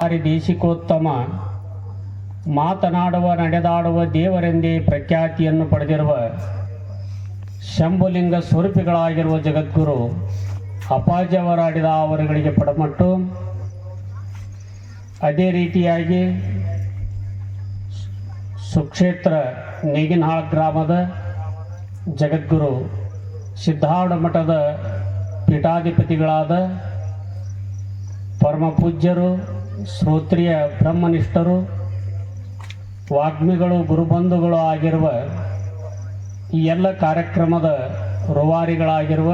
ಬಾರಿ ದೇಶಿಕೋತ್ತಮ ಮಾತನಾಡುವ, ನಡೆದಾಡುವ ದೇವರೆಂದೇ ಪ್ರಖ್ಯಾತಿಯನ್ನು ಪಡೆದಿರುವ ಶಂಭುಲಿಂಗ ಸ್ವರೂಪಿಗಳಾಗಿರುವ ಜಗದ್ಗುರು ಅಪಾಜವರಾಡಿದ ಅವರುಗಳಿಗೆ ಪಡಮಟ್ಟು. ಅದೇ ರೀತಿಯಾಗಿ ಸುಕ್ಷೇತ್ರ ನೇಗಿನಹಾಳ್ ಗ್ರಾಮದ ಜಗದ್ಗುರು ಸಿದ್ಧಾರೂಢ ಮಠದ ಪೀಠಾಧಿಪತಿಗಳಾದ ಪರಮ ಪೂಜ್ಯರು ಶ್ರೋತ್ರಿಯ ಬ್ರಹ್ಮನಿಷ್ಠರು, ವಾಗ್ಮಿಗಳು, ಗುರುಬಂಧುಗಳು ಆಗಿರುವ ಈ ಎಲ್ಲ ಕಾರ್ಯಕ್ರಮದ ರುವಾರಿಗಳಾಗಿರುವ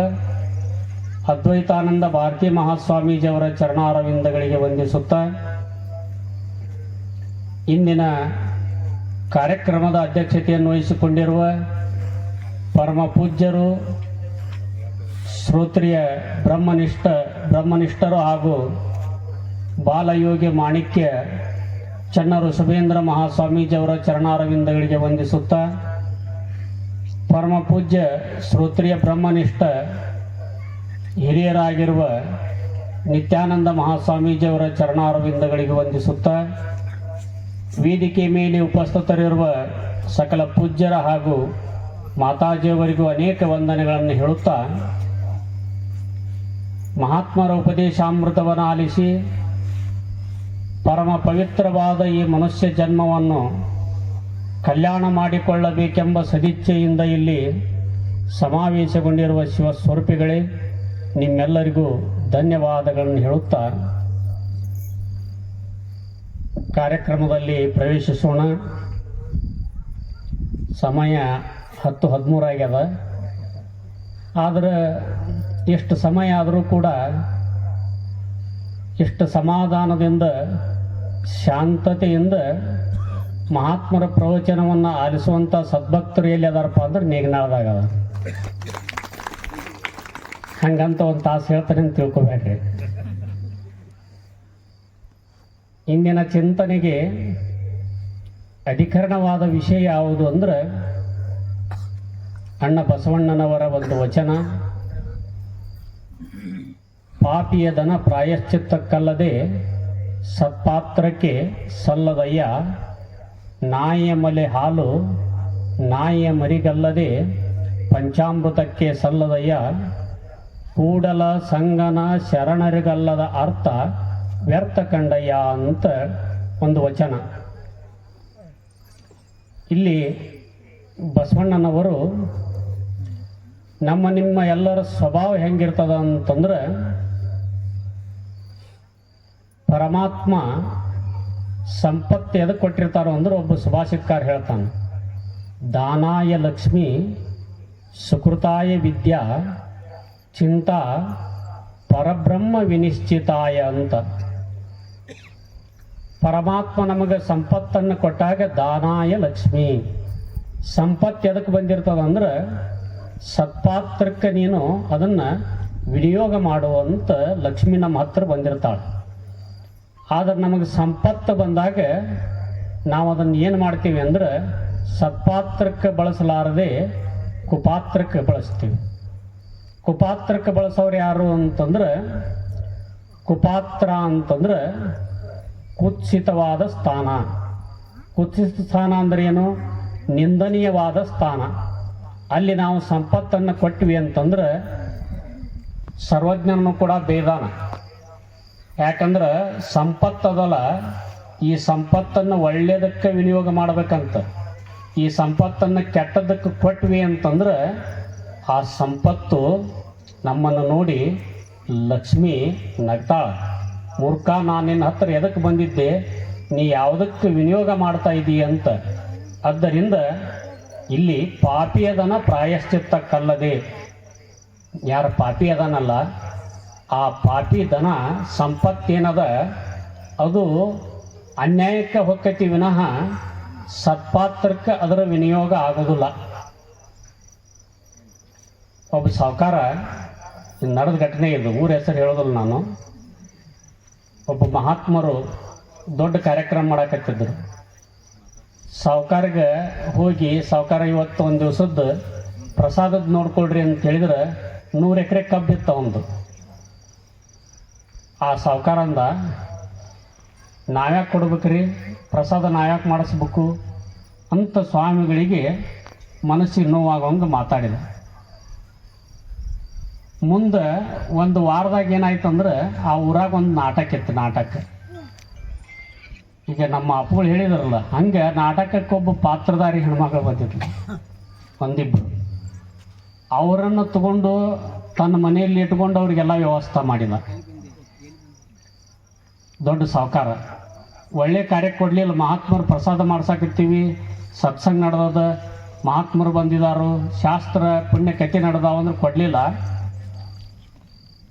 ಅದ್ವೈತಾನಂದ ಭಾರತೀ ಮಹಾಸ್ವಾಮೀಜಿಯವರ ಚರಣಾರವಿಂದಗಳಿಗೆ ವಂದಿಸುತ್ತಾ, ಇಂದಿನ ಕಾರ್ಯಕ್ರಮದ ಅಧ್ಯಕ್ಷತೆಯನ್ನು ವಹಿಸಿಕೊಂಡಿರುವ ಪರಮ ಪೂಜ್ಯರು, ಶ್ರೋತ್ರಿಯ ಬ್ರಹ್ಮನಿಷ್ಠ, ಬ್ರಹ್ಮನಿಷ್ಠರು ಹಾಗೂ ಬಾಲಯೋಗಿ ಮಾಣಿಕ್ಯ ಚನ್ನರು ಸುಬೇಂದ್ರ ಮಹಾಸ್ವಾಮೀಜಿಯವರ ಚರಣಾರವಿಂದಗಳಿಗೆ ವಂದಿಸುತ್ತಾ ಪರಮ ಪೂಜ್ಯ ಶ್ರೋತ್ರಿಯ ಬ್ರಹ್ಮನಿಷ್ಠ ಹಿರಿಯರಾಗಿರುವ ನಿತ್ಯಾನಂದ ಮಹಾಸ್ವಾಮೀಜಿಯವರ ಚರಣಾರವಿಂದಗಳಿಗೆ ವಂದಿಸುತ್ತಾ ವೇದಿಕೆ ಮೇಲೆ ಉಪಸ್ಥಿತರಿರುವ ಸಕಲ ಪೂಜ್ಯರ ಹಾಗೂ ಮಾತಾಜಿಯವರಿಗೂ ಅನೇಕ ವಂದನೆಗಳನ್ನು ಹೇಳುತ್ತಾ ಮಹಾತ್ಮರ ಉಪದೇಶಾಮೃತವನ್ನು ಆಲಿಸಿ ಪರಮ ಪವಿತ್ರವಾದ ಈ ಮನುಷ್ಯ ಜನ್ಮವನ್ನು ಕಲ್ಯಾಣ ಮಾಡಿಕೊಳ್ಳಬೇಕೆಂಬ ಸದಿಚ್ಛೆಯಿಂದ ಇಲ್ಲಿ ಸಮಾವೇಶಗೊಂಡಿರುವ ಶಿವ ಸ್ವರೂಪಿಗಳೇ ನಿಮ್ಮೆಲ್ಲರಿಗೂ ಧನ್ಯವಾದಗಳನ್ನು ಹೇಳುತ್ತಾ ಕಾರ್ಯಕ್ರಮದಲ್ಲಿ ಪ್ರವೇಶಿಸೋಣ. ಸಮಯ ಹತ್ತು ಹದಿಮೂರಾಗ್ಯದ. ಆದರೆ ಎಷ್ಟು ಸಮಯ ಆದರೂ ಕೂಡ ಎಷ್ಟು ಸಮಾಧಾನದಿಂದ ಶಾಂತತೆಯಿಂದ ಮಹಾತ್ಮರ ಪ್ರವಚನವನ್ನು ಆಲಿಸುವಂಥ ಸದ್ಭಕ್ತರು ಎಲ್ಲಿ ಅದಾರಪ್ಪ ಅಂದ್ರೆ ನೀಗ್ನಾಳದಾಗ ಹಂಗಂತ ಒಂದು ತಾಸು ಹೇಳ್ತಾನೆ ಅಂತ ತಿಳ್ಕೊಬೇಡ್ರಿ. ಇಂದಿನ ಚಿಂತನೆಗೆ ಅಧಿಕರಣವಾದ ವಿಷಯ ಯಾವುದು ಅಂದ್ರೆ ಅಣ್ಣ ಬಸವಣ್ಣನವರ ಒಂದು ವಚನ, ಪಾಪಿಯ ದನ ಪ್ರಾಯಶ್ಚಿತ್ತಕ್ಕಲ್ಲದೆ ಸತ್ಪಾತ್ರಕ್ಕೆ ಸಲ್ಲದಯ್ಯ, ನಾಯಿಯ ಮಲೆ ಹಾಲು ನಾಯಿಯ ಮರಿಗಲ್ಲದೆ ಪಂಚಾಮೃತಕ್ಕೆ ಸಲ್ಲದಯ್ಯ, ಕೂಡಲ ಸಂಗನ ಶರಣರಿಗಲ್ಲದ ಅರ್ಥ ವ್ಯರ್ಥ ಕಂಡಯ್ಯ ಅಂತ ಒಂದು ವಚನ. ಇಲ್ಲಿ ಬಸವಣ್ಣನವರು, ನಮ್ಮ ನಿಮ್ಮ ಎಲ್ಲರ ಸ್ವಭಾವ ಹೆಂಗಿರ್ತದ ಅಂತಂದ್ರೆ ಪರಮಾತ್ಮ ಸಂಪತ್ತು ಎದಕ್ಕೆ ಕೊಟ್ಟಿರ್ತಾರೋ ಅಂದ್ರೆ ಒಬ್ಬ ಸುಭಾಷಿತ್ಕಾರ ಹೇಳ್ತಾನೆ. ದಾನಾಯ ಲಕ್ಷ್ಮಿ, ಸುಕೃತಾಯ ವಿದ್ಯಾ, ಚಿಂತಾ, ಪರಬ್ರಹ್ಮ ವಿನಿಶ್ಚಿತಾಯ ಅಂತ. ಪರಮಾತ್ಮ ನಮಗೆ ಸಂಪತ್ತನ್ನು ಕೊಟ್ಟಾಗ ದಾನಾಯ ಲಕ್ಷ್ಮಿ. ಸಂಪತ್ತು ಎದಕ್ಕೆ ಬಂದಿರ್ತದೆ ಅಂದ್ರೆ ಸತ್ಪಾತ್ರಕ್ಕೆ ನೀನು ಅದನ್ನು ವಿನಿಯೋಗ ಮಾಡುವಂತ ಲಕ್ಷ್ಮಿ ನಮ್ಮ ಹತ್ರ ಬಂದಿರ್ತಾಳೆ. ಆದ್ರೆ ನಮಗೆ ಸಂಪತ್ತು ಬಂದಾಗ ನಾವು ಅದನ್ನು ಏನು ಮಾಡ್ತೀವಿ ಅಂದ್ರೆ ಸತ್ಪಾತ್ರಕ್ಕೆ ಬಳಸಲಾರದೆ ಕುಪಾತ್ರಕ್ಕೆ ಬಳಸ್ತೀವಿ. ಕುಪಾತ್ರಕ್ಕೆ ಬಳಸೋರು ಯಾರು ಅಂತಂದ್ರೆ ಕುಪಾತ್ರ ಅಂತಂದ್ರೆ ಕುತ್ಸಿತವಾದ ಸ್ಥಾನ. ಕುತ್ಸಿತ ಸ್ಥಾನ ಅಂದ್ರೆ ಏನು? ನಿಂದನೀಯವಾದ ಸ್ಥಾನ. ಅಲ್ಲಿ ನಾವು ಸಂಪತ್ತನ್ನು ಕೊಟ್ವಿ ಅಂತಂದ್ರೆ ಸರ್ವಜ್ಞನೂ ಕೂಡ ಬೇದಾನ. ಯಾಕಂದ್ರೆ ಸಂಪತ್ತದಲ್ಲ ಈ ಸಂಪತ್ತನ್ನು ಒಳ್ಳೆಯದಕ್ಕೆ ವಿನಿಯೋಗ ಮಾಡಬೇಕಂತ. ಈ ಸಂಪತ್ತನ್ನು ಕೆಟ್ಟದಕ್ಕೆ ಕೊಟ್ವಿ ಅಂತಂದ್ರೆ ಆ ಸಂಪತ್ತು ನಮ್ಮನ್ನು ನೋಡಿ ಲಕ್ಷ್ಮಿ ನಗ್ತಾಳ. ಮೂರ್ಖ, ನಾನು ನಿನ್ನ ಹತ್ರ ಎದಕ್ಕೆ ಬಂದಿದ್ದೆ? ನೀ ಯಾವುದಕ್ಕೆ ವಿನಿಯೋಗ ಮಾಡ್ತಾ ಇದ್ದೀಯ ಅಂತ. ಆದ್ದರಿಂದ ಇಲ್ಲಿ ಪಾಪಿಯದನ ಪ್ರಾಯಶ್ಚಿತ್ತಕ್ಕಲ್ಲದೆ. ಯಾರು ಪಾಪಿ ಅದನಲ್ಲ ಆ ಪಾಪಿ ದನ ಸಂಪತ್ತೇನದ? ಅದು ಅನ್ಯಾಯಕ್ಕೆ ಹೊಕ್ಕತಿ ವಿನಃ ಸತ್ಪಾತ್ರಕ್ಕೆ ಅದರ ವಿನಿಯೋಗ ಆಗೋದಿಲ್ಲ ಒಬ್ಬ ಸಾವುಕಾರ ನಡೆದ ಘಟನೆ ಇದು. ಊರ ಹೆಸರು ಹೇಳೋದಿಲ್ಲ ನಾನು. ಒಬ್ಬ ಮಹಾತ್ಮರು ದೊಡ್ಡ ಕಾರ್ಯಕ್ರಮ ಮಾಡಕತ್ತಿದ್ದರು ಸಾವುಕಾರಿಗೆ ಹೋಗಿ, ಸಾವುಕಾರ ಇವತ್ತು ಒಂದು ದಿವಸದ್ದು ಪ್ರಸಾದದ ನೋಡ್ಕೊಳ್ರಿ ಅಂತ ಹೇಳಿದ್ರೆ ನೂರು ಎಕರೆ ಕಬ್ಬಿತ್ತು ಒಂದು ಆ ಸಾವುಕಾರ ಅಂದ ನಾವ್ಯಾಕೆ ಕೊಡ್ಬೇಕ್ರಿ? ಪ್ರಸಾದ ನಾವ್ಯಾಕೆ ಮಾಡಿಸ್ಬೇಕು? ಅಂತ ಸ್ವಾಮಿಗಳಿಗೆ ಮನಸ್ಸಿಗೆ ನೋವಾಗೋಂಗೆ ಮಾತಾಡಿದ. ಮುಂದೆ ಒಂದು ವಾರದಾಗ ಏನಾಯ್ತು ಅಂದ್ರೆ ಆ ಊರಾಗ ಒಂದು ನಾಟಕ ಇತ್ತು, ನಾಟಕ. ಈಗ ನಮ್ಮ ಅಪ್ಪಗಳು ಹೇಳಿದಾರಲ್ಲ, ಹಂಗೆ ನಾಟಕಕ್ಕೊಬ್ಬ ಪಾತ್ರಧಾರಿ ಹೆಣ್ಮಗಳು ಬಂದಿದ್ಲು ಒಂದಿಬ್ಬರು ಅವರನ್ನು ತಗೊಂಡು ತನ್ನ ಮನೆಯಲ್ಲಿ ಇಟ್ಕೊಂಡು ಅವರಿಗೆಲ್ಲ ವ್ಯವಸ್ಥೆ ಮಾಡಿದ. ದೊಡ್ಡ ಸಾವುಕಾರ. ಒಳ್ಳೆ ಕಾರ್ಯ ಕೊಡಲಿಲ್ಲ ಮಹಾತ್ಮರು ಪ್ರಸಾದ ಮಾಡ್ಸಾಕತ್ತೀವಿ ಸತ್ಸಂಗ ನಡೆದದ, ಮಹಾತ್ಮರು ಬಂದಿದ್ದಾರು ಶಾಸ್ತ್ರ ಪುಣ್ಯ ಕತೆ ನಡೆದಾವ ಅಂದ್ರೆ ಕೊಡಲಿಲ್ಲ.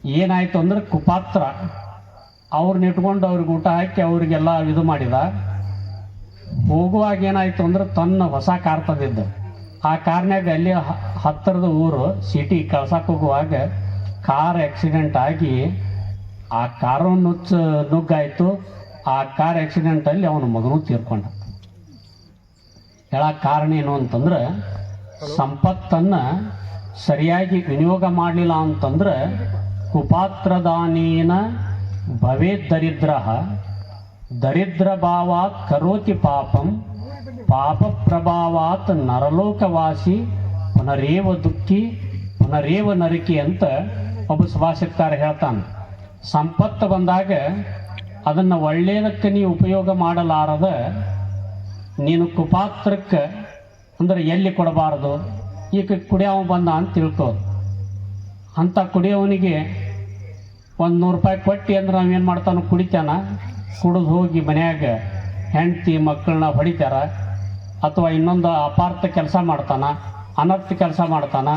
ಏನಾಯ್ತು ಅಂದ್ರೆ ಕುಪಾತ್ರ ಅವ್ರನ್ನ ಇಟ್ಕೊಂಡು ಅವ್ರಿಗೆ ಊಟ ಹಾಕಿ ಅವರಿಗೆಲ್ಲ ಇದು ಮಾಡಿದ. ಹೋಗುವಾಗ ಏನಾಯ್ತು ಅಂದ್ರೆ ತನ್ನ ಹೊಸ ಕಾರ್ ತಂದಿದ್ದ. ಆ ಕಾರ್ನಾಗ ಅಲ್ಲಿ ಹತ್ತಿರದ ಊರು ಸಿಟಿ ಕಳ್ಸಕ್ಕೆ ಹೋಗುವಾಗ ಕಾರ್ ಆಕ್ಸಿಡೆಂಟ್ ಆಗಿ ಆ ಕಾರು ನುಚ್ಚ ನುಗ್ಗಾಯಿತು. ಆ ಕಾರ್ ಆಕ್ಸಿಡೆಂಟಲ್ಲಿ ಅವನ ಮಗನೂ ತೀರ್ಕೊಂಡ. ಹೇಳಕ್ಕೆ ಕಾರಣ ಏನು ಅಂತಂದ್ರೆ ಸಂಪತ್ತನ್ನು ಸರಿಯಾಗಿ ವಿನಿಯೋಗ ಮಾಡಲಿಲ್ಲ ಅಂತಂದ್ರೆ ಕುಪಾತ್ರದಾನೇನ ಭವೇ ದರಿದ್ರ ದರಿದ್ರ ಭಾವಾತ್ ಕರೋತಿ ಪಾಪಂ ಪಾಪ ಪ್ರಭಾವಾತ್ ನರಲೋಕವಾಸಿ ಪುನರೇವ ದುಃಖಿ ಪುನರೇವ ನರಕಿ ಅಂತ ಒಬ್ಬ ಸುಭಾಷಿತ್ಕಾರ ಹೇಳ್ತಾನೆ. ಸಂಪತ್ತು ಬಂದಾಗ ಅದನ್ನು ಒಳ್ಳೆಯದಕ್ಕೆ ನೀವು ಉಪಯೋಗ ಮಾಡಲಾರದ ನೀನು ಕುಪಾತ್ರಕ್ಕೆ ಅಂದ್ರೆ ಎಲ್ಲಿ ಕೊಡಬಾರದು? ಈಗ ಕುಡಿಯವ ಬಂದ ಅಂತ ತಿಳ್ಕೊ ಅಂಥ ಕುಡಿಯವನಿಗೆ ಒಂದು ನೂರು ರೂಪಾಯಿ ಕೊಟ್ಟು ಅಂದ್ರೆ ನಾವೇನು ಮಾಡ್ತಾನೋ? ಕುಡಿತಾನ? ಕುಡಿದು ಹೋಗಿ ಮನ್ಯಾಗ ಹೆಂಡ್ತಿ ಮಕ್ಕಳನ್ನ ಹೊಡಿತಾರ? ಅಥವಾ ಇನ್ನೊಂದು ಅಪಾರ್ಥ ಕೆಲಸ ಮಾಡ್ತಾನ? ಅನರ್ಥ ಕೆಲಸ ಮಾಡ್ತಾನ?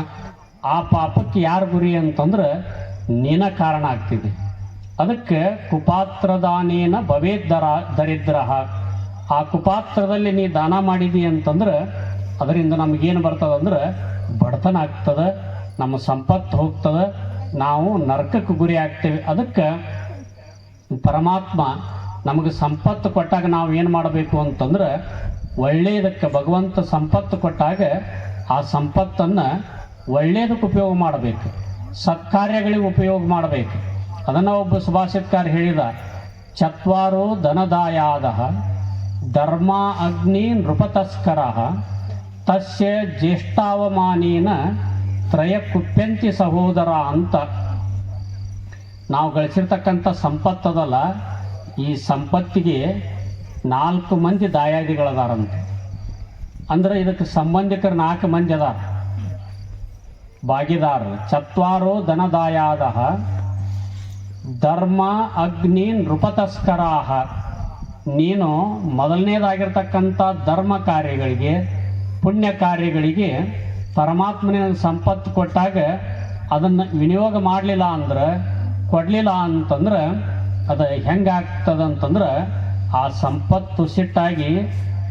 ಆ ಪಾಪಕ್ಕೆ ಯಾರು ಗುರಿ ಅಂತಂದ್ರೆ ನೀನ ಕಾರಣ ಆಗ್ತಿದೆ. ಅದಕ್ಕೆ ಕುಪಾತ್ರದಾನೇನ ಭವೇದ್ ದರ ದರಿದ್ರ ಆ ಕುಪಾತ್ರದಲ್ಲಿ ನೀ ದಾನ ಮಾಡಿದಿ ಅಂತಂದ್ರೆ ಅದರಿಂದ ನಮಗೇನು ಬರ್ತದಂದ್ರೆ ಬಡತನ ಆಗ್ತದೆ ನಮ್ಮ ಸಂಪತ್ತು ಹೋಗ್ತದೆ, ನಾವು ನರಕಕ್ಕೆ ಗುರಿ ಆಗ್ತೇವೆ. ಅದಕ್ಕೆ ಪರಮಾತ್ಮ ನಮಗೆ ಸಂಪತ್ತು ಕೊಟ್ಟಾಗ ನಾವು ಏನು ಮಾಡಬೇಕು ಅಂತಂದ್ರೆ ಒಳ್ಳೆಯದಕ್ಕೆ ಭಗವಂತ ಸಂಪತ್ತು ಕೊಟ್ಟಾಗ ಆ ಸಂಪತ್ತನ್ನು ಒಳ್ಳೆಯದಕ್ಕೆ ಉಪಯೋಗ ಮಾಡಬೇಕು. ಸತ್ಕಾರ್ಯಗಳಿಗೆ ಉಪಯೋಗ ಮಾಡಬೇಕು. ಅದನ್ನು ಒಬ್ಬ ಸುಭಾಷಿತ್ಕಾರ ಹೇಳಿದ, ಚತ್ವಾರೋ ಧನದಾಯಾದ ಧರ್ಮ ಅಗ್ನಿ ನೃಪತಸ್ಕರ ತಸ್ಯ ಜ್ಯೇಷ್ಠಾವಮಾನೇನ ತ್ರಯ ಕುಪ್ಯಂತಿ ಸಹೋದರ ಅಂತ. ನಾವು ಗಳಿಸಿರ್ತಕ್ಕಂಥ ಸಂಪತ್ತದಲ್ಲ, ಈ ಸಂಪತ್ತಿಗೆ ನಾಲ್ಕು ಮಂದಿ ದಾಯಾದಿಗಳದಾರಂತೆ. ಅಂದ್ರೆ ಇದಕ್ಕೆ ಸಂಬಂಧಿಕರು ನಾಲ್ಕು ಮಂದಿ ಅದಾರ. ಭಾಗಿದಾರರು, ಚತ್ವಾರೋ ಧನದಾಯಾದ ಧರ್ಮ, ಅಗ್ನಿ, ನೃಪತಸ್ಕರಾಹ. ನೀನು ಮೊದಲನೇದಾಗಿರ್ತಕ್ಕಂಥ ಧರ್ಮ ಕಾರ್ಯಗಳಿಗೆ, ಪುಣ್ಯ ಕಾರ್ಯಗಳಿಗೆ ಪರಮಾತ್ಮನ ಸಂಪತ್ತು ಕೊಟ್ಟಾಗ ಅದನ್ನು ವಿನಿಯೋಗ ಮಾಡಲಿಲ್ಲ ಅಂದ್ರೆ, ಕೊಡಲಿಲ್ಲ ಅಂತಂದ್ರೆ ಅದು ಹೆಂಗಾಗ್ತದೆ ಅಂತಂದ್ರೆ ಆ ಸಂಪತ್ತು ಸಿಟ್ಟಾಗಿ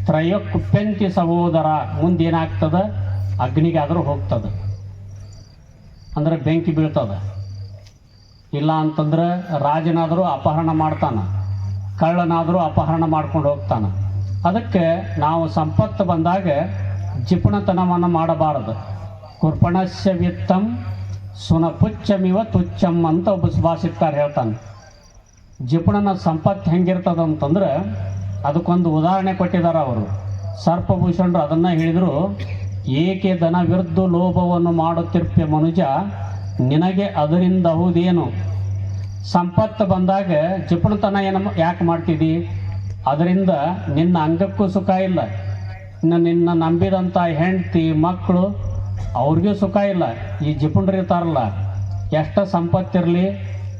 ತ್ರಯ ಕುಪ್ಪೆಂತಿ ಸಹೋದರ ಮುಂದೇನಾಗ್ತದೆ? ಅಗ್ನಿಗೆ ಅಗ್ನಿಗಾದರೂ ಹೋಗ್ತದೆ. ಅಂದ್ರೆ ಬೆಂಕಿ ಬೀಳ್ತದೆ. ಇಲ್ಲ ಅಂತಂದ್ರೆ ರಾಜನಾದರೂ ಅಪಹರಣ ಮಾಡ್ತಾನೆ, ಕಳ್ಳನಾದರೂ ಅಪಹರಣ ಮಾಡ್ಕೊಂಡು ಹೋಗ್ತಾನೆ. ಅದಕ್ಕೆ ನಾವು ಸಂಪತ್ತು ಬಂದಾಗ ಜಿಪುಣತನವನ್ನು ಮಾಡಬಾರದು. ಕುರ್ಪಣಸ್ಯ ವಿತ್ತಂ ಸುನಪುಚ್ಚಮಿವ ತುಚ್ಚಂ ಅಂತ ಒಬ್ಬ ಸುಭಾಷಿತಕಾರ ಹೇಳ್ತಾನೆ. ಜಿಪುಣನ ಸಂಪತ್ತು ಹೆಂಗಿರ್ತದ ಅಂತಂದ್ರೆ ಅದಕ್ಕೊಂದು ಉದಾಹರಣೆ ಕೊಟ್ಟಿದ್ದಾರೆ ಅವರು. ಸರ್ಪಭೂಷಣರು ಅದನ್ನು ಹೇಳಿದರು, ಏಕೆ ದನ ವಿರುದ್ಧ ಲೋಭವನ್ನು ಮಾಡುತ್ತಿರ್ಪೆ ಮನುಜ ನಿನಗೆ ಅದರಿಂದ ಹೌದೇನು? ಸಂಪತ್ತು ಬಂದಾಗ ಜಿಪುಣತನ ಏನು ಯಾಕೆ ಮಾಡ್ತಿದ್ದಿ ಅದರಿಂದ ನಿನ್ನ ಅಂಗಕ್ಕೂ ಸುಖ ಇಲ್ಲ. ಇನ್ನು ನಿನ್ನ ನಂಬಿದಂಥ ಹೆಂಡತಿ, ಮಕ್ಕಳು, ಅವ್ರಿಗೂ ಸುಖ ಇಲ್ಲ. ಈ ಜಿಪುಣರಿರ್ತಾರಲ್ಲ ಎಷ್ಟು ಸಂಪತ್ತಿರಲಿ,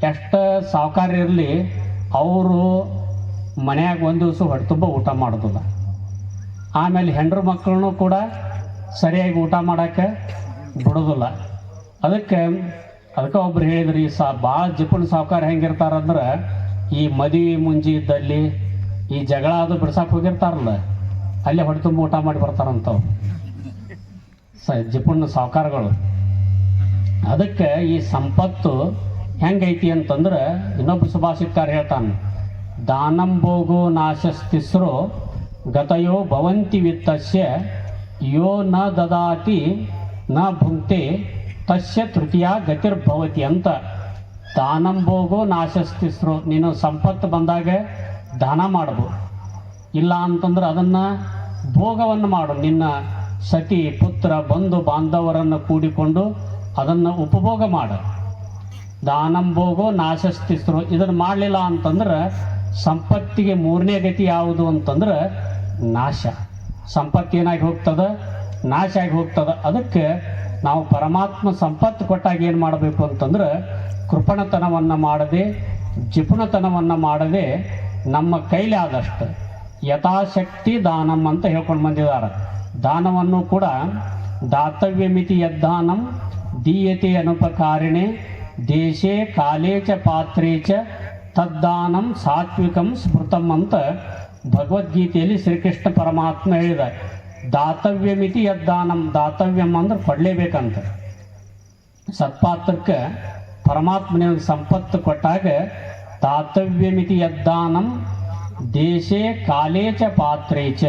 ಎಷ್ಟು ಸಾವುಕಾರ ಇರಲಿ, ಅವರು ಮನೆಯಾಗ ಒಂದು ದಿವಸ ಹೊಟ್ಟೆ ತುಂಬ ಊಟ ಮಾಡೋದಿಲ್ಲ. ಆಮೇಲೆ ಹೆಂಡ್ರ ಮಕ್ಕಳನ್ನು ಕೂಡ ಸರಿಯಾಗಿ ಊಟ ಮಾಡೋಕ್ಕೆ ಬಿಡೋದಿಲ್ಲ. ಅದಕ್ಕೆ ಅದಕ್ಕೆ ಒಬ್ರು ಹೇಳಿದ್ರಿ ಸಾ ಭಾಳ ಜಿಪುಣ ಸಾವುಕಾರ ಹೆಂಗಿರ್ತಾರಂದ್ರೆ ಈ ಮದುವೆ ಮುಂಜಿ ಇದ್ದಲ್ಲಿ ಈ ಜಗಳ ಅದು ಬಿಡ್ಸಕ್ಕೆ ಹೋಗಿರ್ತಾರಲ್ಲ, ಅಲ್ಲೇ ಹೊಟ್ಟೆ ಊಟ ಮಾಡಿ ಬರ್ತಾರಂತವು ಸ ಜಿಪುಣ ಸಾವುಕಾರಗಳು. ಅದಕ್ಕೆ ಈ ಸಂಪತ್ತು ಹೆಂಗೈತಿ ಅಂತಂದ್ರೆ ಇನ್ನೊಬ್ಬ ಸುಭಾಷಿತ್ಕಾರ ಹೇಳ್ತಾನೆ ದಾನಂಬೋಗೋ ನಾಶಸ್ತಿಸ್ರೋ ಗತಯೋ ಭವಂತಿ ವಿತ್ತಸ್ಯ, ಯೋ ನ ದದಾತಿ ನ ಭುಂಕ್ತೆ ತಸ್ಯ ತೃತೀಯ ಗತಿರ್ಭವತಿ ಅಂತ. ದಾನಂಬೋಗೋ ನಾಶಸ್ತಿಸ್ರು ನೀನು ಸಂಪತ್ತು ಬಂದಾಗ ದಾನ ಮಾಡ್ಬೋದು ಇಲ್ಲ ಅಂತಂದ್ರೆ ಅದನ್ನು ಭೋಗವನ್ನು ಮಾಡು. ನಿನ್ನ ಸತಿ, ಪುತ್ರ, ಬಂಧು, ಬಾಂಧವರನ್ನು ಕೂಡಿಕೊಂಡು ಅದನ್ನು ಉಪಭೋಗ ಮಾಡು. ದಾನಂಬೋಗೋ ನಾಶಸ್ತಿಸ್ರು ಇದನ್ನು ಮಾಡಲಿಲ್ಲ ಅಂತಂದ್ರೆ ಸಂಪತ್ತಿಗೆ ಮೂರನೇ ಗತಿ ಯಾವುದು ಅಂತಂದ್ರೆ ನಾಶ. ಸಂಪತ್ತು ಏನಾಗಿ ಹೋಗ್ತದೆ? ನಾಶ ಆಗಿ ಹೋಗ್ತದೆ. ಅದಕ್ಕೆ ನಾವು ಪರಮಾತ್ಮ ಸಂಪತ್ತು ಕೊಟ್ಟಾಗ ಏನು ಮಾಡಬೇಕು ಅಂತಂದ್ರೆ ಕೃಪಣತನವನ್ನು ಮಾಡದೆ, ಜಿಪುಣತನವನ್ನು ಮಾಡದೆ, ನಮ್ಮ ಕೈಲಿ ಆದಷ್ಟು ಯಥಾಶಕ್ತಿ ದಾನಂ ಅಂತ ಹೇಳ್ಕೊಂಡು ಬಂದಿದ್ದಾರೆ. ದಾನವನ್ನು ಕೂಡ ದಾತವ್ಯ ಮಿತಿ ಯದ್ದಾನಂ ದೀಯತೆ ಅನುಪಕಾರಿಣೆ, ದೇಶೇ ಕಾಲೇ ಚ ಪಾತ್ರೇ ಚ ತದ್ದಾನಂ ಸಾತ್ವಿಕಂ ಸ್ಮೃತಂ ಅಂತ ಭಗವದ್ಗೀತೆಯಲ್ಲಿ ಶ್ರೀಕೃಷ್ಣ ಪರಮಾತ್ಮ ಹೇಳಿದ ದಾತವ್ಯ ಮಿತಿ ಯದ್ದಾನಂ, ದಾತವ್ಯಂ ಅಂದ್ರೆ ಕೊಡಲೇಬೇಕಂತ. ಸತ್ಪಾತ್ರಕ್ಕೆ ಪರಮಾತ್ಮನ ಸಂಪತ್ತು ಕೊಟ್ಟಾಗ ದಾತವ್ಯಮಿತಿ ಯದ್ದಾನಂ, ದೇಶೇ ಕಾಲೇ ಚ ಪಾತ್ರೇ ಚ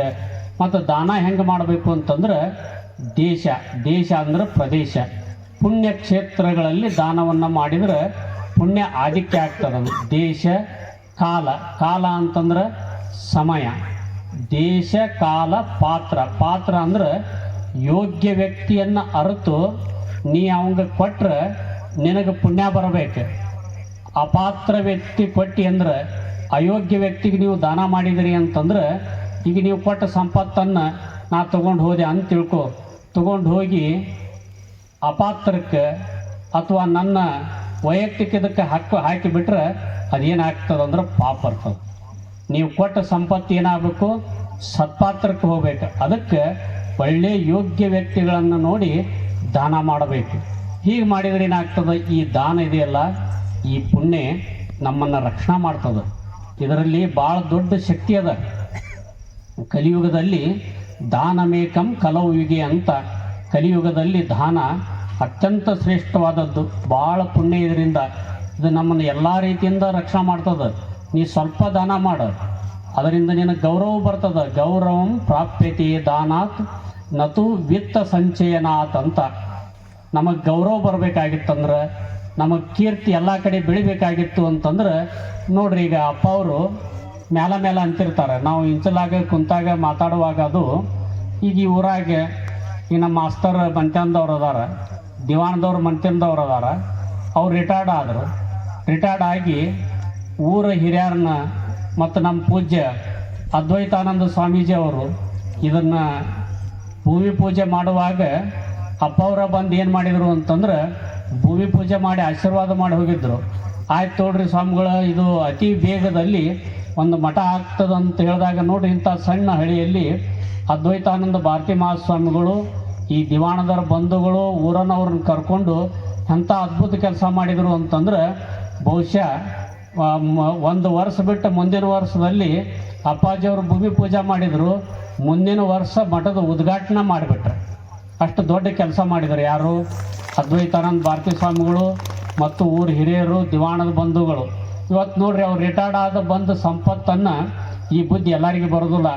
ಮತ್ತು ದಾನ ಹೆಂಗೆ ಮಾಡಬೇಕು ಅಂತಂದ್ರೆ ದೇಶ ದೇಶ ಅಂದ್ರೆ ಪ್ರದೇಶ. ಪುಣ್ಯ ಕ್ಷೇತ್ರಗಳಲ್ಲಿ ದಾನವನ್ನು ಮಾಡಿದರೆ ಪುಣ್ಯ ಆಧಿಕ್ಯ ಆಗ್ತದೆ ದೇಶ, ಕಾಲ ಕಾಲ ಅಂತಂದ್ರೆ ಸಮಯ. ದೇಶ ಕಾಲ ಪಾತ್ರ. ಪಾತ್ರ ಅಂದ್ರೆ ಯೋಗ್ಯ ವ್ಯಕ್ತಿಯನ್ನು ಅರಿತು, ನೀ ಅವಂಗ ಕೊಟ್ರೆ ನಿನಗೆ ಪುಣ್ಯ ಬರಬೇಕು. ಅಪಾತ್ರ ವ್ಯಕ್ತಿ ಪಟ್ಟಿ ಅಂದ್ರೆ ಅಯೋಗ್ಯ ವ್ಯಕ್ತಿಗೆ ನೀವು ದಾನ ಮಾಡಿದಿರಿ ಅಂತಂದ್ರೆ, ಈಗ ನೀವು ಕೊಟ್ಟ ಸಂಪತ್ತನ್ನು ನಾ ತಗೊಂಡು ಹೋದೆ ಅಂತ ತಿಳ್ಕೊ. ತಗೊಂಡು ಹೋಗಿ ಅಪಾತ್ರಕ್ಕೆ ಅಥವಾ ನನ್ನ ವೈಯಕ್ತಿಕ ಹಕ್ಕು ಹಾಕಿಬಿಟ್ರೆ ಅದೇನಾಗ್ತದೆ ಅಂದ್ರೆ ಪಾಪ ಬರ್ತದೆ ನೀವು ಕೊಟ್ಟ ಸಂಪತ್ತು ಏನಾಗಬೇಕು? ಸತ್ಪಾತ್ರಕ್ಕೆ ಹೋಗ್ಬೇಕು. ಅದಕ್ಕೆ ಒಳ್ಳೆಯ ಯೋಗ್ಯ ವ್ಯಕ್ತಿಗಳನ್ನು ನೋಡಿ ದಾನ ಮಾಡಬೇಕು. ಹೀಗೆ ಮಾಡಿದರೆ ಏನಾಗ್ತದೆ? ಈ ದಾನ ಇದೆಯಲ್ಲ, ಈ ಪುಣ್ಯ ನಮ್ಮನ್ನು ರಕ್ಷಣೆ ಮಾಡ್ತದೆ. ಇದರಲ್ಲಿ ಭಾಳ ದೊಡ್ಡ ಶಕ್ತಿ ಅದ. ಕಲಿಯುಗದಲ್ಲಿ ದಾನಮೇಕಂ ಯುಗೆ ಅಂತ ಕಲಿಯುಗದಲ್ಲಿ ದಾನ ಅತ್ಯಂತ ಶ್ರೇಷ್ಠವಾದದ್ದು. ಭಾಳ ಪುಣ್ಯ ಇದರಿಂದ. ಇದು ನಮ್ಮನ್ನು ಎಲ್ಲ ರೀತಿಯಿಂದ ರಕ್ಷಣೆ ಮಾಡ್ತದೆ. ನೀ ಸ್ವಲ್ಪ ದಾನ ಮಾಡು. ಅದರಿಂದ ನಿನಗೆ ಗೌರವ ಬರ್ತದೆ. ಗೌರವಂ ಪ್ರಾಪ್ಯತೆ ದಾನಾತ್ ನತು ವಿತ್ತ ಸಂಚಯನಾತ್ ಅಂತ. ನಮಗೆ ಗೌರವ ಬರಬೇಕಾಗಿತ್ತಂದ್ರೆ, ನಮಗೆ ಕೀರ್ತಿ ಎಲ್ಲ ಕಡೆ ಬೆಳಿಬೇಕಾಗಿತ್ತು ಅಂತಂದ್ರೆ, ನೋಡ್ರಿ ಈಗ ಅಪ್ಪ ಅವರು ಮ್ಯಾಲ ಮ್ಯಾಲ ಅಂತಿರ್ತಾರೆ. ನಾವು ಇಂಚಲಾಗ ಕುಂತಾಗ ಮಾತಾಡುವಾಗ ಅದು, ಈಗ ಈ ಊರಾಗ ಈ ನಮ್ಮ ಮಾಸ್ತರ್ ಮಂತ್ಯಂದವ್ರು ಅದಾರ ದಿವಾಣದವ್ರು ಮಂತ್ಯಂದವ್ರು ಅದಾರ. ಅವ್ರು ರಿಟೈರ್ಡ್ ಆದರು. ರಿಟೈರ್ಡ್ ಆಗಿ ಊರ ಹಿರಿಯರನ್ನ ಮತ್ತು ನಮ್ಮ ಪೂಜ್ಯ ಅದ್ವೈತಾನಂದ ಸ್ವಾಮೀಜಿ ಅವರು ಇದನ್ನು ಭೂಮಿ ಪೂಜೆ ಮಾಡುವಾಗ ಅಪ್ಪವರ ಬಂದು ಏನು ಮಾಡಿದರು ಅಂತಂದ್ರೆ ಭೂಮಿ ಪೂಜೆ ಮಾಡಿ ಆಶೀರ್ವಾದ ಮಾಡಿ ಹೋಗಿದ್ದರು ಆಯ್ತು ತೋಡ್ರಿ ಸ್ವಾಮಿಗಳು, ಇದು ಅತಿ ಬೇಗದಲ್ಲಿ ಒಂದು ಮಠ ಆಗ್ತದೆ ಅಂತ ಹೇಳಿದಾಗ ನೋಡ್ರಿ ಇಂಥ ಸಣ್ಣ ಹಳ್ಳಿಯಲ್ಲಿ ಅದ್ವೈತಾನಂದ ಭಾರತಿ ಮಹಾಸ್ವಾಮಿಗಳು, ಈ ದಿವಾಣದರ ಬಂಧುಗಳು ಊರನ್ನವ್ರನ್ನ ಕರ್ಕೊಂಡು ಎಂಥ ಅದ್ಭುತ ಕೆಲಸ ಮಾಡಿದರು ಅಂತಂದ್ರೆ ಬಹುಶಃ ಒಂದು ವರ್ಷ ಬಿಟ್ಟು ಮುಂದಿನ ವರ್ಷದಲ್ಲಿ ಅಪ್ಪಾಜಿಯವರು ಭೂಮಿ ಪೂಜೆ ಮಾಡಿದರು. ಮುಂದಿನ ವರ್ಷ ಮಠದ ಉದ್ಘಾಟನೆ ಮಾಡಿಬಿಟ್ರು. ಅಷ್ಟು ದೊಡ್ಡ ಕೆಲಸ ಮಾಡಿದರು ಯಾರು? ಅದ್ವೈತಾನಂದ ಭಾರತೀ ಸ್ವಾಮಿಗಳು ಮತ್ತು ಊರು ಹಿರಿಯರು, ದಿವಾಣದ ಬಂಧುಗಳು. ಇವತ್ತು ನೋಡ್ರಿ ಅವ್ರು ರಿಟೈರ್ಡ್ ಆದ ಬಂದ ಸಂಪತ್ತನ್ನು ಈ ಬುದ್ಧಿ ಎಲ್ಲರಿಗೂ ಬರೋದಿಲ್ಲ.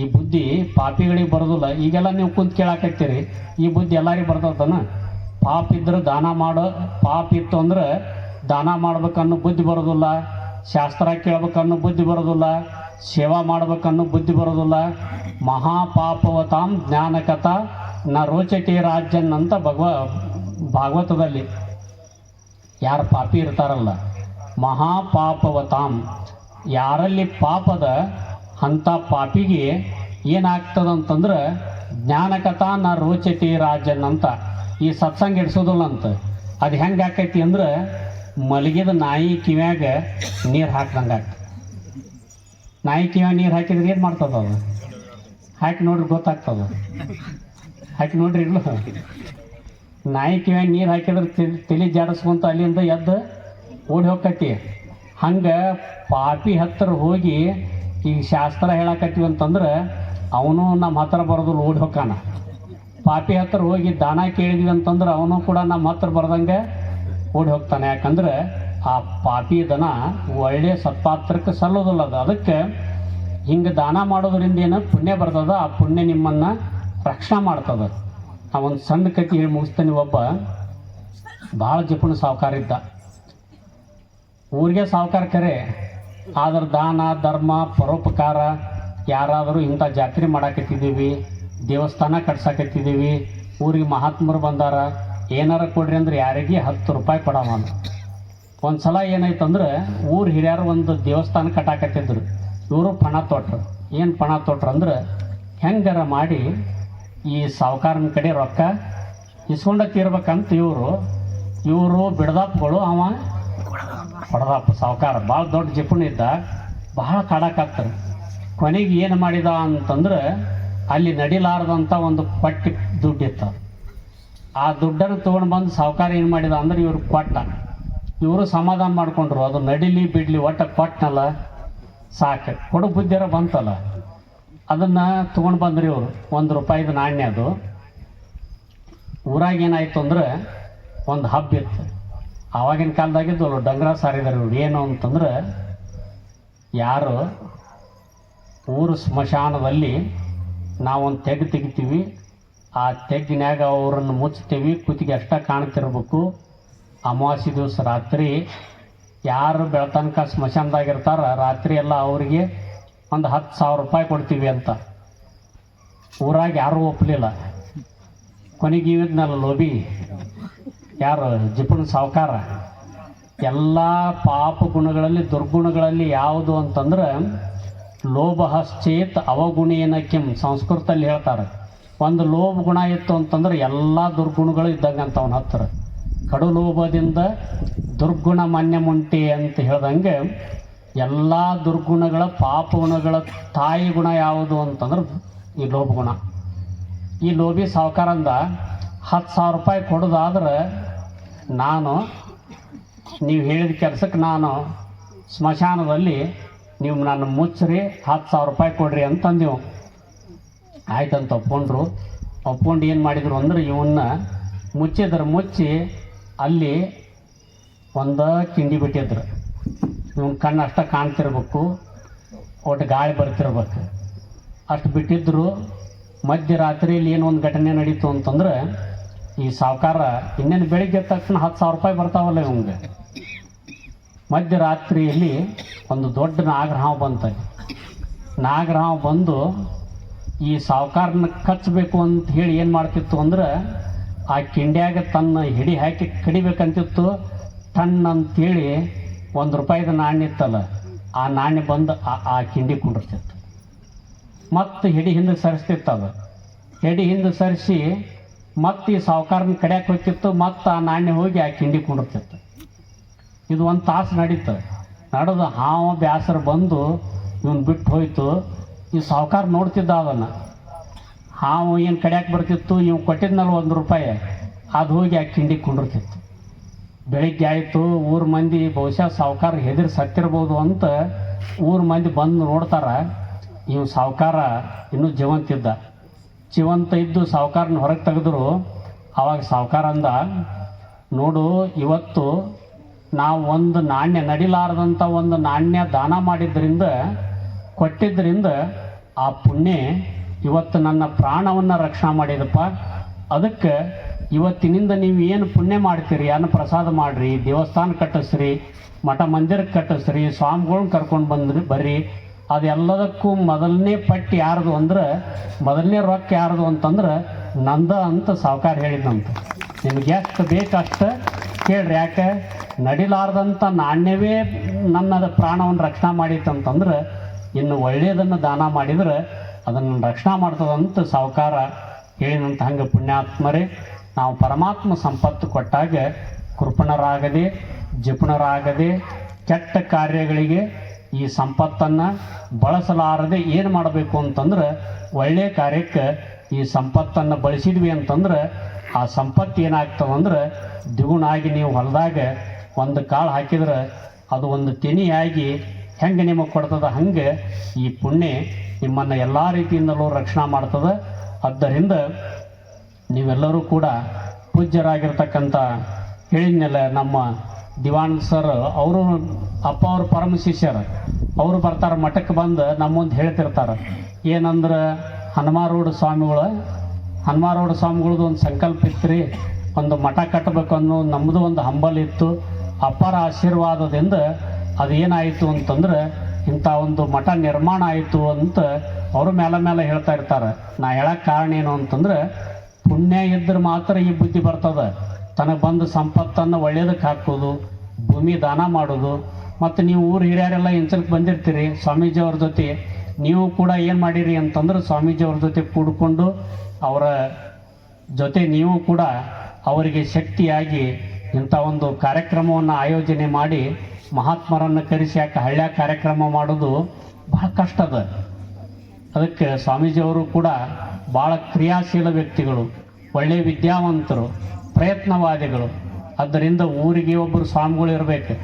ಈ ಬುದ್ಧಿ ಪಾಪಿಗಳಿಗೆ ಬರೋದಿಲ್ಲ. ಈಗೆಲ್ಲ ನೀವು ಕುಂತು ಕೇಳಾಕತ್ತೀರಿ. ಈ ಬುದ್ಧಿ ಎಲ್ಲರಿಗೂ ಬರ್ತದನ? ಪಾಪ ಇದ್ರೆ ದಾನ ಮಾಡೋ, ಪಾಪ ಇತ್ತು ಅಂದ್ರೆ ದಾನ ಮಾಡ್ಬೇಕನ್ನೋ ಬುದ್ಧಿ ಬರೋದಿಲ್ಲ, ಶಾಸ್ತ್ರ ಕೇಳ್ಬೇಕನ್ನೋ ಬುದ್ಧಿ ಬರೋದಿಲ್ಲ, ಸೇವಾ ಮಾಡ್ಬೇಕನ್ನೋ ಬುದ್ಧಿ ಬರೋದಿಲ್ಲ. ಮಹಾಪಾಪವತಾಂ ಜ್ಞಾನಕಥ ನ ರೋಚಕಿ ರಾಜ್ಯನ್ ಅಂತ ಭಗವ, ಭಾಗವತದಲ್ಲಿ. ಯಾರು ಪಾಪಿ ಇರ್ತಾರಲ್ಲ, ಮಹಾಪಾಪವತಾಂ. ಯಾರಲ್ಲಿ ಪಾಪದ ಅಂಥ ಪಾಪಿಗೆ ಏನಾಗ್ತದಂತಂದ್ರೆ ಜ್ಞಾನಕಥಾ ನ ರೋಚತಿ ರಾಜನ್ ಅಂತ ಈ ಸತ್ಸಂಗ ಇಡ್ಸೋದಿಲ್ಲ ಅಂತ ಅದು ಹೆಂಗೆ ಆಕೈತಿ ಅಂದ್ರೆ ಮಲಗಿದ ನಾಯಿ ಕಿವ್ಯಾಗ ನೀರು ಹಾಕ್ದಂಗೆ ಆಗ್ತದೆ ನಾಯಿ ಕಿವ್ಯಾಗ ನೀರು ಹಾಕಿದ್ರೆ ಏನು ಮಾಡ್ತದ ಅದು? ಹಾಕಿ ನೋಡ್ರಿ ಗೊತ್ತಾಗ್ತದ. ಹಾಕಿ ನೋಡ್ರಿ ಇಲ್ಲ ನಾಯಿ ಕಿವ್ಯಾಗ ನೀರು ಹಾಕಿದ್ರೆ ತಿಳಿ ತಲೆ ಜಾಡಿಸ್ಕೊಂತ ಅಲ್ಲಿಂದ ಎದ್ದು ಓಡಿ ಹೋಗ್ಕತಿ ಹಂಗೆ ಪಾಪಿ ಹತ್ತಿರ ಹೋಗಿ ಈಗ ಶಾಸ್ತ್ರ ಹೇಳಕತ್ತೀವಿ ಅಂತಂದ್ರೆ ಅವನು ನಮ್ಮ ಹತ್ರ ಬರೋದು ಓಡಿ ಹೋಗ್ಕಾನ ಪಾಪಿ ಹತ್ರ ಹೋಗಿ ದಾನ ಕೇಳಿದ್ವಿ ಅಂತಂದ್ರೆ ಅವನು ಕೂಡ ನಮ್ಮ ಹತ್ರ ಬರ್ದಂಗೆ ಓಡಿ ಹೋಗ್ತಾನೆ. ಯಾಕಂದ್ರೆ ಆ ಪಾಪಿ ದನ ಒಳ್ಳೆಯ ಸತ್ಪಾತ್ರಕ್ಕೆ ಸಲ್ಲೋದಿಲ್ಲ ಅದು ಅದಕ್ಕೆ ಹಿಂಗೆ ದಾನ ಮಾಡೋದ್ರಿಂದ ಏನು ಪುಣ್ಯ ಬರ್ತದ? ಆ ಪುಣ್ಯ ನಿಮ್ಮನ್ನು ರಕ್ಷಣೆ ಮಾಡ್ತದ. ಆ ಒಂದು ಸಣ್ಣ ಕತಿ ಹೇಳಿ ಮುಗಿಸ್ತಾನೆ ಒಬ್ಬ ಭಾಳ ಜಪುಣ ಸಾವುಕಾರ ಇದ್ದ. ಊರಿಗೆ ಸಾವುಕಾರ ಕರೆ. ಆದ್ರೆ ದಾನ, ಧರ್ಮ, ಪರೋಪಕಾರ ಯಾರಾದರೂ ಇಂಥ ಜಾತ್ರೆ ಮಾಡಾಕತ್ತಿದ್ದೀವಿ, ದೇವಸ್ಥಾನ ಕಟ್ಸಾಕತ್ತಿದ್ದೀವಿ, ಊರಿಗೆ ಮಹಾತ್ಮರು ಬಂದಾರ. ಏನಾರ ಕೊಡ್ರಿ ಅಂದ್ರೆ ಯಾರಿಗೆ ಹತ್ತು ರೂಪಾಯಿ ಕೊಡವ ಒಂದು ಸಲ ಏನಾಯ್ತಂದ್ರೆ ಊರು ಹಿರಿಯರು ಒಂದು ದೇವಸ್ಥಾನ ಕಟ್ಟಾಕತ್ತಿದ್ರು. ಇವರು ಪಣ ತೊಟ್ರು. ಏನು ಪಣ ತೊಟ್ರು ಅಂದ್ರೆ ಹೆಂಗಾರ ಮಾಡಿ ಈ ಸಾವುಕಾರನ ಕಡೆ ರೊಕ್ಕ ಇಸ್ಕೊಂಡ ತೀರ್ಬೇಕಂತ ಇವರು. ಇವರು ಬಿಡದಪ್ಪಗಳು ಅವ ಹೊಡೆದಪ್ಪ ಸಾವುಕಾರ ಭಾಳ ದೊಡ್ಡ ಜಿಪುಣ ಇದ್ದ. ಬಹಳ ಕಾಡಾಕಾಗ್ತಾರೆ ಕೊನೆಗೆ ಏನು ಮಾಡಿದ ಅಂತಂದ್ರೆ ಅಲ್ಲಿ ನಡಿಲಾರದಂಥ ಒಂದು ಪಟ್ಟಿ ದುಡ್ಡಿತ್ತು. ಆ ದುಡ್ಡನ್ನು ತೊಗೊಂಡು ಬಂದು ಸಾವುಕಾರ ಏನು ಮಾಡಿದ ಅಂದ್ರೆ ಇವರು ಕೊಟ್ಟ ಇವರು ಸಮಾಧಾನ ಮಾಡ್ಕೊಂಡ್ರು. ಅದು ನಡಿಲಿ ಬಿಡ್ಲಿ ಒಟ್ಟ ಕೊಟ್ಟನಲ್ಲ ಸಾಕು. ಕೊಡು ಬುದ್ಧಿರ ಬಂತಲ್ಲ. ಅದನ್ನು ತೊಗೊಂಡು ಬಂದ್ರಿ ಇವರು. ಒಂದು ರೂಪಾಯಿದು ನಾಣ್ಯ ಅದು. ಊರಾಗ ಏನಾಯ್ತು ಅಂದ್ರೆ ಒಂದು ಹಬ್ಬ ಇತ್ತು. ಆವಾಗಿನ ಕಾಲದಾಗಿದ್ದು ಡಂಗ್ರ ಸಾರಿದಾರೆ ಇವ್ರು. ಏನು ಅಂತಂದ್ರೆ ಯಾರು ಊರು ಸ್ಮಶಾನದಲ್ಲಿ ನಾವೊಂದು ತೆಗ್ ತೆಗಿತೀವಿ ಆ ತೆಗ್ಗಿನಾಗ ಅವ್ರನ್ನ ಮುಚ್ತೀವಿ ಕುತ್ತಿಗೆ ಅಷ್ಟ ಕಾಣ್ತಿರ್ಬೇಕು. ಅಮಾವಾಸ್ಯ ದಿವಸ ರಾತ್ರಿ ಯಾರು ಬೆಳತನಕ ಸ್ಮಶಾನದಾಗಿರ್ತಾರ ರಾತ್ರಿ ಎಲ್ಲ ಅವರಿಗೆ ಒಂದು ಹತ್ತು ಸಾವಿರ ರೂಪಾಯಿ ಕೊಡ್ತೀವಿ ಅಂತ. ಊರಾಗ ಯಾರೂ ಒಪ್ಪಲಿಲ್ಲ ಕೊನೆಗೀವಿದ್ನಲ್ಲ ಲೋಬಿ ಯಾರು ಜಿಪುಣ ಸಾವುಕಾರ, ಎಲ್ಲ ಪಾಪ ಗುಣಗಳಲ್ಲಿ, ದುರ್ಗುಣಗಳಲ್ಲಿ ಯಾವುದು ಅಂತಂದ್ರೆ ಲೋಭಶ್ಚೇತ್ ಅವಗುಣೇನ ಕಿಂ ಸಂಸ್ಕೃತದಲ್ಲಿ ಹೇಳ್ತಾರೆ. ಒಂದು ಲೋಭ ಗುಣ ಇತ್ತು ಅಂತಂದ್ರೆ ಎಲ್ಲ ದುರ್ಗುಣಗಳು ಇದ್ದಂಗೆ ಅಂತ ಅವನ ಹತ್ರ. ಕಡು ಲೋಭದಿಂದ ದುರ್ಗುಣ ಮಾನ್ಯ ಮುಂಟಿ ಅಂತ ಹೇಳ್ದಂಗೆ ಎಲ್ಲ ದುರ್ಗುಣಗಳ ಪಾಪ ಗುಣಗಳ ತಾಯಿ ಗುಣ ಯಾವುದು ಅಂತಂದ್ರೆ ಈ ಲೋಭ ಗುಣ. ಈ ಲೋಭಿ ಸಾವುಕಾರಂದ ಹತ್ತು ಸಾವಿರ ರೂಪಾಯಿ ಕೊಡೋದಾದ್ರೆ ನಾನು, ನೀವು ಹೇಳಿದ ಕೆಲಸಕ್ಕೆ ನಾನು ಸ್ಮಶಾನದಲ್ಲಿ, ನೀವು ನನ್ನ ಮುಚ್ಚಿರಿ ಹತ್ತು ಸಾವಿರ ರೂಪಾಯಿ ಕೊಡ್ರಿ ಅಂತಂದೆವು. ಆಯ್ತಂತ ಒಪ್ಕೊಂಡ್ರು. ಒಪ್ಕೊಂಡು ಏನು ಮಾಡಿದ್ರು ಅಂದ್ರೆ ಇವನ್ನ ಮುಚ್ಚಿದ್ರು ಮುಚ್ಚಿ ಅಲ್ಲಿ ಒಂದು ಕಿಂಡಿ ಬಿಟ್ಟಿದ್ರು. ಇವನ್ ಕಣ್ಣು ಅಷ್ಟ ಕಾಣ್ತಿರ್ಬೇಕು, ಒಟ್ಟು ಗಾಳಿ ಬರ್ತಿರ್ಬೇಕು. ಅಷ್ಟು ಬಿಟ್ಟಿದ್ರು. ಮಧ್ಯರಾತ್ರಿಯಲ್ಲಿ ಏನೋ ಒಂದು ಘಟನೆ ನಡೀತು ಅಂತಂದ್ರೆ ಈ ಸಾವುಕಾರ ಇನ್ನೇನು ಬೆಳಿಗ್ಗೆ ತಕ್ಷಣ ಹತ್ತು ಸಾವಿರ ರೂಪಾಯಿ ಬರ್ತಾವಲ್ಲ ಇವಂಗೆ. ಮಧ್ಯರಾತ್ರಿಯಲ್ಲಿ ಒಂದು ದೊಡ್ಡ ನಾಗರಹಾವು ಬಂತ ನಾಗರಹಾವು ಬಂದು ಈ ಸಾವುಕಾರನ ಕಚ್ಚಬೇಕು ಅಂತ ಹೇಳಿ ಏನು ಮಾಡ್ತಿತ್ತು ಅಂದ್ರೆ ಆ ಕಿಂಡ್ಯಾಗ ತನ್ನ ಹಿಡಿ ಹಾಕಿ ಕಡಿಬೇಕಂತಿತ್ತು. ಟನ್ ಅಂತೇಳಿ ಒಂದು ರೂಪಾಯಿದ ನಾಣ್ಯ ಇತ್ತಲ್ಲ, ಆ ನಾಣ್ಯ ಬಂದು ಆ ಆ ಕಿಂಡಿ ಕುಂಡಿರ್ತಿತ್ತು. ಮತ್ತು ಹಿಡಿ ಹಿಂದೆ ಸರಿಸ್ತಿತ್ತು ಅದು. ಹಿಡಿ ಹಿಂದೆ ಸರಿಸಿ ಮತ್ತು ಈ ಸಾವುಕಾರನ ಕಡ್ಯಾಕೆ ಹೋಗ್ತಿತ್ತು, ಮತ್ತು ಆ ನಾಣ್ಯ ಹೋಗಿ ಆ ಕಿಂಡಿ ಕುಂಡಿರ್ತಿತ್ತು. ಇದು ಒಂದು ತಾಸು ನಡೀತು. ನಡೆದು ಹಾವ ಬ್ಯಾಸರ ಬಂದು ಇವನು ಬಿಟ್ಟು ಹೋಯ್ತು. ಈ ಸಾವುಕಾರ ನೋಡ್ತಿದ್ದ ಅದನ್ನು ಹಾವು ಏನು ಕಡ್ಯಾಕ್ ಬರ್ತಿತ್ತು, ನೀವು ಕೊಟ್ಟಿದ್ನಲ್ಲ ಒಂದು ರೂಪಾಯಿ, ಅದು ಹೋಗಿ ಆ ಕಿಂಡಿ ಕುಂಡಿರ್ತಿತ್ತು. ಬೆಳಿಗ್ಗೆ ಆಯಿತು, ಊರ ಮಂದಿ ಬಹುಶಃ ಸಾವುಕಾರ ಹೆದರಿ ಸತ್ತಿರ್ಬೋದು ಅಂತ ಊರ ಮಂದಿ ಬಂದು ನೋಡ್ತಾರ, ಇವು ಸಾವುಕಾರ ಇನ್ನೂ ಜೀವಂತಿದ್ದ ಜೀವಂತ ಇದ್ದು ಸಾವುಕಾರನ ಹೊರಗೆ ತೆಗೆದ್ರು ಆವಾಗ ಸಾವುಕಾರ ಅಂದ, ನೋಡು, ಇವತ್ತು ನಾವು ಒಂದು ನಾಣ್ಯ ನಡಿಲಾರದಂಥ ಒಂದು ನಾಣ್ಯ ದಾನ ಮಾಡಿದ್ರಿಂದ ಕೊಟ್ಟಿದ್ದರಿಂದ ಆ ಪುಣ್ಯ ಇವತ್ತು ನನ್ನ ಪ್ರಾಣವನ್ನು ರಕ್ಷಣೆ ಮಾಡಿದಪ್ಪ. ಅದಕ್ಕೆ ಇವತ್ತಿನಿಂದ ನೀವು ಏನು ಪುಣ್ಯ ಮಾಡ್ತೀರಿ ಅನ್ನ ಪ್ರಸಾದ ಮಾಡಿರಿ, ದೇವಸ್ಥಾನ ಕಟ್ಟಿಸ್ರಿ, ಮಠ ಮಂದಿರಕ್ಕೆ ಕಟ್ಟಿಸ್ರಿ, ಸ್ವಾಮಿಗಳ್ನ ಕರ್ಕೊಂಡು ಬಂದ್ರಿ, ಬರ್ರಿ. ಅದೆಲ್ಲದಕ್ಕೂ ಮೊದಲನೇ ಪಟ್ಟಿ ಯಾರ್ದು ಅಂದ್ರೆ, ಮೊದಲನೇ ರೊಕ್ಕ ಯಾರ್ದು ಅಂತಂದ್ರೆ ನಂದ ಅಂತ ಸಾವುಕಾರ ಹೇಳಿದ್ದಂತ ನಿಮ್ಗೆ ಎಷ್ಟು ಬೇಕಷ್ಟು ಕೇಳ್ರಿ, ಯಾಕೆ? ನಡಿಲಾರ್ದಂಥ ನಾಣ್ಯವೇ ನನ್ನದ ಪ್ರಾಣವನ್ನು ರಕ್ಷಣೆ ಮಾಡಿತ್ತಂತಂದ್ರೆ ಇನ್ನು ಒಳ್ಳೆಯದನ್ನು ದಾನ ಮಾಡಿದರೆ ಅದನ್ನು ರಕ್ಷಣೆ ಮಾಡ್ತದಂತ ಸಾವುಕಾರ ಹೇಳಿದಂತ ಹಂಗೆ ಪುಣ್ಯಾತ್ಮರೇ, ನಾವು ಪರಮಾತ್ಮ ಸಂಪತ್ತು ಕೊಟ್ಟಾಗ ಕೃಪಣರಾಗದೆ, ಜಪುಣರಾಗದೆ, ಕೆಟ್ಟ ಕಾರ್ಯಗಳಿಗೆ ಈ ಸಂಪತ್ತನ್ನು ಬಳಸಲಾರದೆ ಏನು ಮಾಡಬೇಕು ಅಂತಂದ್ರೆ ಒಳ್ಳೆಯ ಕಾರ್ಯಕ್ಕೆ ಈ ಸಂಪತ್ತನ್ನು ಬಳಸಿದ್ವಿ ಅಂತಂದ್ರೆ ಆ ಸಂಪತ್ತು ಏನಾಗ್ತದಂದ್ರೆ ದ್ವಿಗುಣ ಆಗಿ ನೀವು ಹೊಲದಾಗ ಒಂದು ಕಾಳು ಹಾಕಿದ್ರೆ ಅದು ಒಂದು ತೆನಿಯಾಗಿ ಹೆಂಗೆ ನಿಮಗೆ ಕೊಡ್ತದೆ ಹಂಗೆ ಈ ಪುಣ್ಯ ನಿಮ್ಮನ್ನು ಎಲ್ಲ ರೀತಿಯಿಂದಲೂ ರಕ್ಷಣೆ ಮಾಡ್ತದೆ. ಆದ್ದರಿಂದ ನೀವೆಲ್ಲರೂ ಕೂಡ ಪೂಜ್ಯರಾಗಿರ್ತಕ್ಕಂಥ ಹೇಳಿದ್ಮೇಲೆ ನಮ್ಮ ದಿವಾನ್ ಸರ್, ಅವರು ಅಪ್ಪ ಅವ್ರ ಪರಮ ಶಿಷ್ಯರು. ಅವರು ಬರ್ತಾರೆ ಮಠಕ್ಕೆ ಬಂದು ನಮ್ಮೊಂದು ಹೇಳ್ತಿರ್ತಾರೆ, ಏನಂದ್ರೆ ಹನುಮಾರೂಢ ಸ್ವಾಮಿಗಳು, ಹನುಮಾರೂಢ ಸ್ವಾಮಿಗಳದ್ದು ಒಂದು ಸಂಕಲ್ಪ ಇತ್ತು ರೀ ಒಂದು ಮಠ ಕಟ್ಟಬೇಕು ಅನ್ನೋ ನಮ್ಮದು ಒಂದು ಹಂಬಲ್ ಇತ್ತು. ಅಪ್ಪರ ಆಶೀರ್ವಾದದಿಂದ ಅದು ಏನಾಯಿತು ಅಂತಂದ್ರೆ ಇಂಥ ಒಂದು ಮಠ ನಿರ್ಮಾಣ ಆಯಿತು ಅಂತ ಅವರು ಮೇಲೆ ಮೇಲೆ ಹೇಳ್ತಾ ಇರ್ತಾರೆ. ನಾ ಹೇಳಕ್ಕೆ ಕಾರಣ ಏನು ಅಂತಂದ್ರೆ, ಪುಣ್ಯ ಇದ್ರೆ ಮಾತ್ರ ಈ ಬುದ್ಧಿ ಬರ್ತದೆ. ತನಗೆ ಬಂದ ಸಂಪತ್ತನ್ನು ಒಳ್ಳೆಯದಕ್ಕೆ ಹಾಕೋದು, ಭೂಮಿ ದಾನ ಮಾಡೋದು. ಮತ್ತು ನೀವು ಊರು ಹಿರಿಯರೆಲ್ಲ ಹೆಂಚಲಿಕ್ಕೆ ಬಂದಿರ್ತೀರಿ, ಸ್ವಾಮೀಜಿ ಅವ್ರ ಜೊತೆ. ನೀವು ಕೂಡ ಏನು ಮಾಡಿರಿ ಅಂತಂದ್ರೆ ಸ್ವಾಮೀಜಿ ಅವ್ರ ಜೊತೆ ಕೂಡಿಕೊಂಡು ಅವರ ಜೊತೆ ನೀವು ಕೂಡ ಅವರಿಗೆ ಶಕ್ತಿಯಾಗಿ ಇಂಥ ಒಂದು ಕಾರ್ಯಕ್ರಮವನ್ನು ಆಯೋಜನೆ ಮಾಡಿ ಮಹಾತ್ಮರನ್ನು ಕರೆಸಿ ಯಾಕೆ ಹಳ್ಳ್ಯ ಕಾರ್ಯಕ್ರಮ ಮಾಡೋದು ಬಹಳ ಕಷ್ಟ ಅದ. ಅದಕ್ಕೆ ಸ್ವಾಮೀಜಿಯವರು ಕೂಡ ಭಾಳ ಕ್ರಿಯಾಶೀಲ ವ್ಯಕ್ತಿಗಳು ಒಳ್ಳೆಯ ವಿದ್ಯಾವಂತರು, ಪ್ರಯತ್ನವಾದಿಗಳು. ಆದ್ದರಿಂದ ಊರಿಗೆ ಒಬ್ಬರು ಸ್ವಾಮಿಗಳು ಇರಬೇಕು.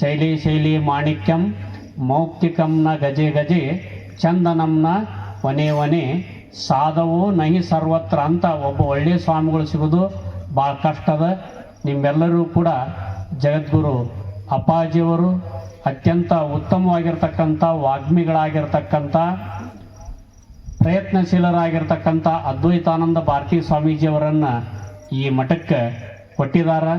ಶೈಲಿ ಶೈಲಿ ಮಾಣಿಕ್ಯಂ ಮೌಕ್ತಿಕಂನ ಗಜೆ ಗಜೆ, ಚಂದನಂನ ವನೆ ಒನೆ ಸಾಧವು ನಹಿ ಸರ್ವತ್ರ ಅಂತ ಒಬ್ಬ ಒಳ್ಳೆಯ ಸ್ವಾಮಿಗಳು ಸಿಗೋದು ಭಾಳ ಕಷ್ಟದ ನಿಮ್ಮೆಲ್ಲರೂ ಕೂಡ ಜಗದ್ಗುರು ಅಪ್ಪಾಜಿಯವರು ಅತ್ಯಂತ ಉತ್ತಮವಾಗಿರ್ತಕ್ಕಂಥ ವಾಗ್ಮಿಗಳಾಗಿರ್ತಕ್ಕಂಥ ಪ್ರಯತ್ನಶೀಲರಾಗಿರ್ತಕ್ಕಂಥ ಅದ್ವೈತಾನಂದ ಭಾರತೀ ಸ್ವಾಮೀಜಿಯವರನ್ನು ಈ ಮಠಕ್ಕೆ ಕೊಟ್ಟಿದ್ದಾರೆ